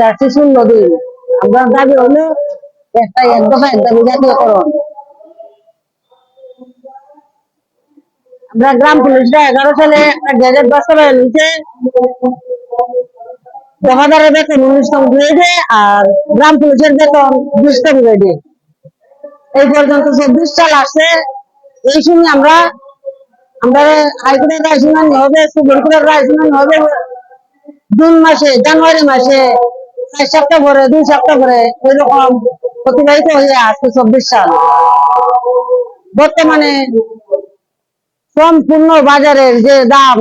আসছি শূন্য দাবি হলো এক দফা এক দাবি আমরা গ্রাম পুলিশরা এগারো সালে একটা গ্যাজেট বাস্তবায়ন হয়েছে। বেতন আর গ্রাম পুলিশের বেতন বিশতম গ্রেডে এই পর্যন্ত চব্বিশ সাল আসছে। এই সময় আমরা আমরা হাইকোর্টের রায় শুনানি হবে সুপ্রিম কোর্টের হবে। জুন মাসে, জানুয়ারি মাসে চার সপ্তাহ পরে, দুই সপ্তাহ পরে এরকম অতিবাহিত হয়ে আসছে চব্বিশ সাল। বর্তমানে সম্পূর্ণ বাজারের যে দাম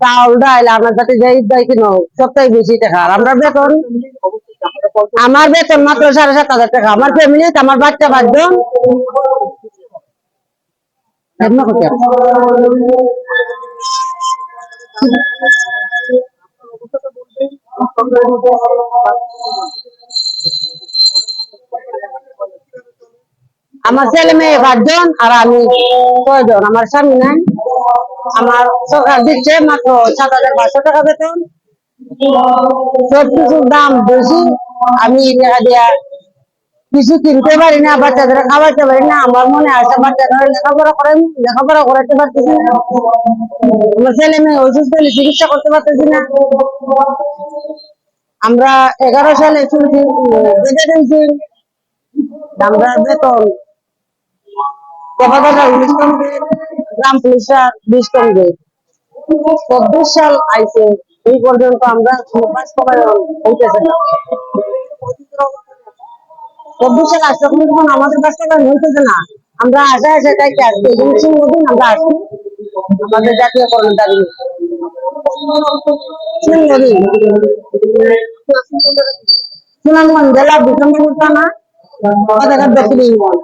চাউল ডাল আমার কাছে যাই যাই কিনো, সবটাই বেশি টাকা। আমরা বেতন, আমার বেতন মাত্র সাড়ে সাত হাজার টাকা। আমার ফ্যামিলি আমার বাচ্চা পাঁচজন এমন কথা। আমার ছেলে মেয়ে পাঁচজন আর আমি ছয়জন। আমার স্বামী নাই। আমার সরকার দিচ্ছে মাত্র সাত হাজার পাঁচশো টাকা বেতন। সব কিছুর দাম বেশি। আমি টাকা দিয়া কিছু কিনতে পারি না, বাচ্চাদের খাওয়াতে পারি না, আমার মনে আছে বাচ্চাদের লেখাপড়া করেন, লেখাপড়া করাতে পারতেছি না। আমার ছেলে মেয়ে চিকিৎসা করতে পারতেছি না। আমরা এগারো সালে বেঁধে দিয়েছি। আমরা বেতন উনিশ কম গ্রাম পুলিশরা বিশ কম। চব্বিশ সাল আইছে, এই পর্যন্ত আমরা হইতেছে না। চব্বিশ আসছে কোনো তখন আমাদের বাস্তবায়ন হইতেছে না, আমরা আশা আশা চাইতে আসছি এবং সিংহদিন আমরা আসছি আমাদের জাতীয় কর্মচারী সিংহদিন সুনামগঞ্জ জেলা বিক্রমপুর থানা ইউনিয়ন